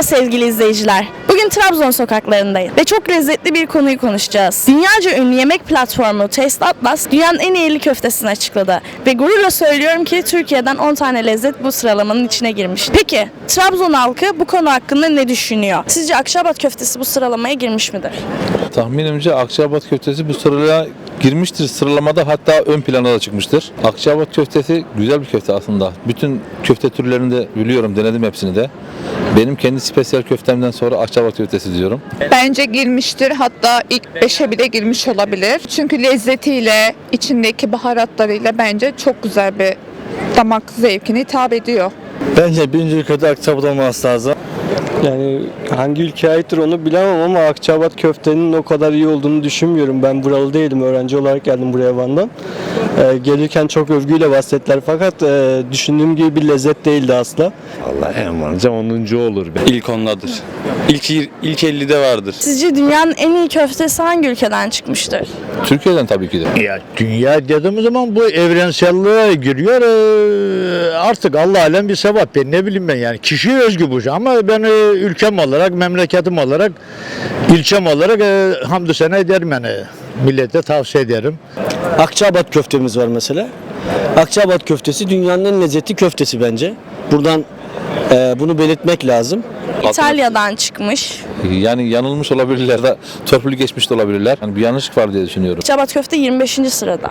Merhaba sevgili izleyiciler. Bugün Trabzon sokaklarındayız ve çok lezzetli bir konuyu konuşacağız. Dünyaca ünlü yemek platformu Taste Atlas dünyanın en iyili köftesini açıkladı. Ve gururla söylüyorum ki Türkiye'den 10 tane lezzet bu sıralamanın içine girmiş. Peki Trabzon halkı bu konu hakkında ne düşünüyor? Sizce Akşabat köftesi bu sıralamaya girmiş midir? Tahminimce Akçabat köftesi bu sıraya girmiştir. Sıralamada hatta ön plana da çıkmıştır. Akçabat köftesi güzel bir köfte aslında. Bütün köfte türlerini de biliyorum, denedim hepsini de. Benim kendi spesiyel köftemden sonra Akçabat köftesi diyorum. Bence girmiştir hatta ilk 5'e bile girmiş olabilir. Çünkü lezzetiyle, içindeki baharatlarıyla bence çok güzel bir damak zevkine hitap ediyor. Bence birinci ülkede Akçabat olması lazım. Yani hangi ülkeye aittir onu bilemem ama Akçabat köftenin o kadar iyi olduğunu düşünmüyorum. Ben buralı değilim. Öğrenci olarak geldim buraya Van'dan. Ee, gelirken çok övgüyle bahsettiler fakat e, düşündüğüm gibi bir lezzet değildi asla. Allah en varınca 10. olur. İlk ondadır. İlk, ilk 50'de vardır. Sizce dünyanın en iyi köftesi hangi ülkeden çıkmıştır? Türkiye'den tabii ki de. Ya dünya dediğimiz zaman bu evrenselliğe giriyor. Ee, artık Allah alem bir sevap. Ben ne bileyim ben yani. Kişi özgü bu. Ama ben e, ülkem olarak, memleketim olarak, ilçem olarak e, hamdü sene ederim yani. Millete tavsiye ederim. Akçabat köftemiz var mesela. Akçabat köftesi dünyanın en lezzetli köftesi bence. Buradan e, bunu belirtmek lazım. İtalya'dan çıkmış. Yani yanılmış olabilirler de torpilli geçmiş de olabilirler. Yani bir yanlışlık var diye düşünüyorum. Akçabat köfte 25. sırada.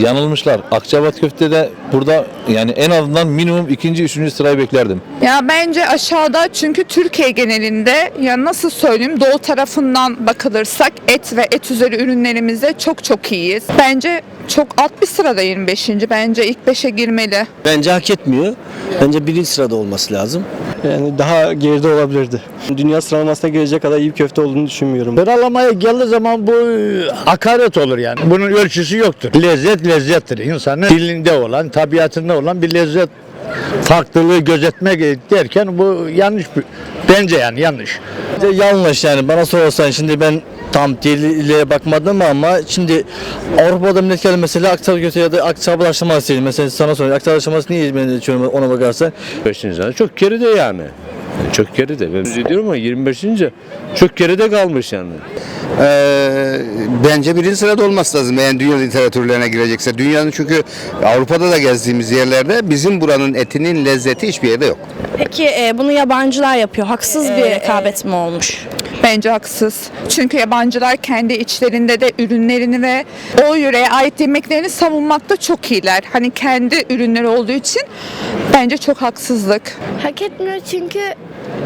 Yanılmışlar. Akçabat köftede burada yani en azından minimum ikinci, üçüncü sırayı beklerdim. Ya bence aşağıda çünkü Türkiye genelinde ya nasıl söyleyeyim doğu tarafından bakılırsak et ve et üzeri ürünlerimizde çok çok iyiyiz. Bence çok alt bir sırada 25. Bence ilk 5'e girmeli. Bence hak etmiyor. Bence birinci sırada olması lazım. Yani daha geride olabilirdi. Dünya sıralamasına gelecek kadar iyi bir köfte olduğunu düşünmüyorum. Sıralamaya geldiği zaman bu e, hakaret olur yani. Bunun ölçüsü yoktur. Lezzet lezzettir. İnsanın dilinde olan, tabiatında olan bir lezzet farklılığı gözetmek derken bu yanlış bir, bence yani yanlış. Yanlış yani bana sorarsan şimdi ben tam diliyle bakmadım ama şimdi Avrupa'da millet geldi mesela Akçabat köfte ya da Akçabat aşaması değil. Mesela sana soruyorum Akçabat aşaması niye ben ona bakarsan. 5. sene çok geride yani. Çok geride. Ben diyorum ama 25. çok geride kalmış yani. Ee, bence birinci sırada olması lazım yani dünya literatürlerine girecekse. Dünyanın çünkü Avrupa'da da gezdiğimiz yerlerde bizim buranın etinin lezzeti hiçbir yerde yok. Peki e, bunu yabancılar yapıyor. Haksız bir rekabet mi olmuş? Bence haksız. Çünkü yabancılar kendi içlerinde de ürünlerini ve o yöreye ait yemeklerini savunmakta çok iyiler. Hani kendi ürünleri olduğu için bence çok haksızlık. Hak etmiyor çünkü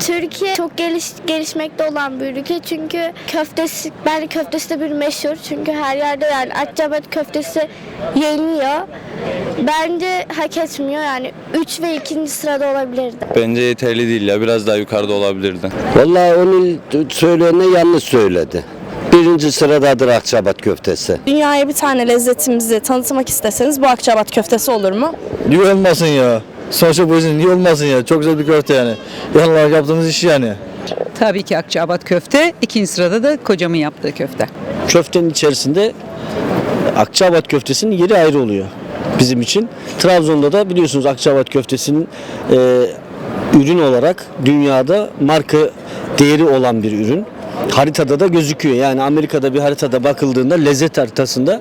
Türkiye çok geliş, gelişmekte olan bir ülke çünkü köftesi, bence köftesi de bir meşhur çünkü her yerde yani Akçabat köftesi yeniliyor. Bence hak etmiyor yani 3 ve 2. sırada olabilirdi. Bence yeterli değil ya. Biraz daha yukarıda olabilirdi. Vallahi onun söyleyenine yanlış söyledi. Birinci sıradadır Akçabat köftesi. Dünyaya bir tane lezzetimizi tanıtmak isteseniz bu Akçabat köftesi olur mu? Niye olmasın ya? Sonuçta bu yüzden niye olmasın ya? Çok güzel bir köfte yani. Yan olarak yaptığımız iş yani. Tabii ki Akçaabat köfte. ikinci sırada da kocamın yaptığı köfte. Köftenin içerisinde Akçabat köftesinin yeri ayrı oluyor bizim için. Trabzon'da da biliyorsunuz Akçabat köftesinin e, ürün olarak dünyada marka değeri olan bir ürün. Haritada da gözüküyor. Yani Amerika'da bir haritada bakıldığında lezzet haritasında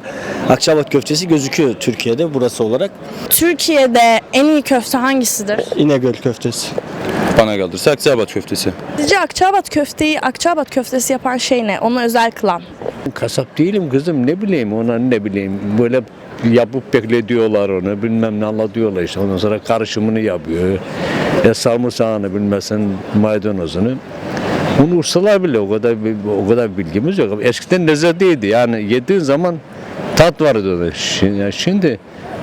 Akçabat köftesi gözüküyor Türkiye'de burası olarak. Türkiye'de en iyi köfte hangisidir? İnegöl köftesi. Bana kalırsa Akçabat köftesi. Sizce Akçabat köfteyi Akçabat köftesi yapan şey ne? Onu özel kılan? Kasap değilim kızım ne bileyim ona ne bileyim böyle yapıp beklediyorlar onu bilmem ne anlatıyorlar işte ondan sonra karışımını yapıyor. Ya sarımsağını bilmezsen maydanozunu. Bunu ustalar bile o kadar o kadar bilgimiz yok. Eskiden lezzetliydi yani yediğin zaman tat vardı. Şimdi, şimdi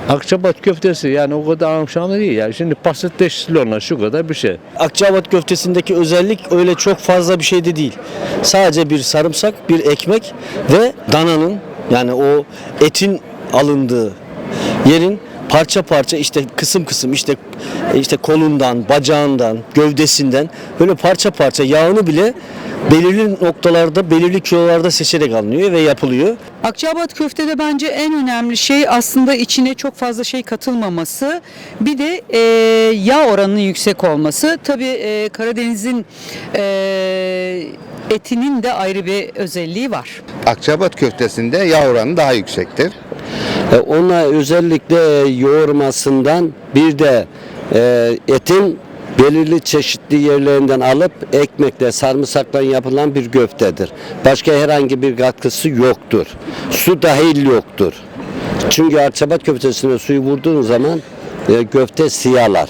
Akçabat köftesi yani o kadar amşanlı değil ya. Şimdi basitleştirili ona şu kadar bir şey. Akçabat köftesindeki özellik öyle çok fazla bir şey de değil. Sadece bir sarımsak, bir ekmek ve dananın yani o etin alındığı yerin parça parça işte kısım kısım işte işte kolundan, bacağından, gövdesinden böyle parça parça yağını bile belirli noktalarda, belirli kilolarda seçerek alınıyor ve yapılıyor. Akçaabat köftede bence en önemli şey aslında içine çok fazla şey katılmaması. Bir de e, yağ oranının yüksek olması. Tabii e, Karadeniz'in e, etinin de ayrı bir özelliği var. Akçabat köftesinde yağ oranı daha yüksektir. E, Ona özellikle yoğurmasından bir de e, etin belirli çeşitli yerlerinden alıp ekmekle sarımsakla yapılan bir köftedir. Başka herhangi bir katkısı yoktur. Su dahil yoktur. Çünkü Akçabat köftesine suyu vurduğun zaman e, köfte siyahlar.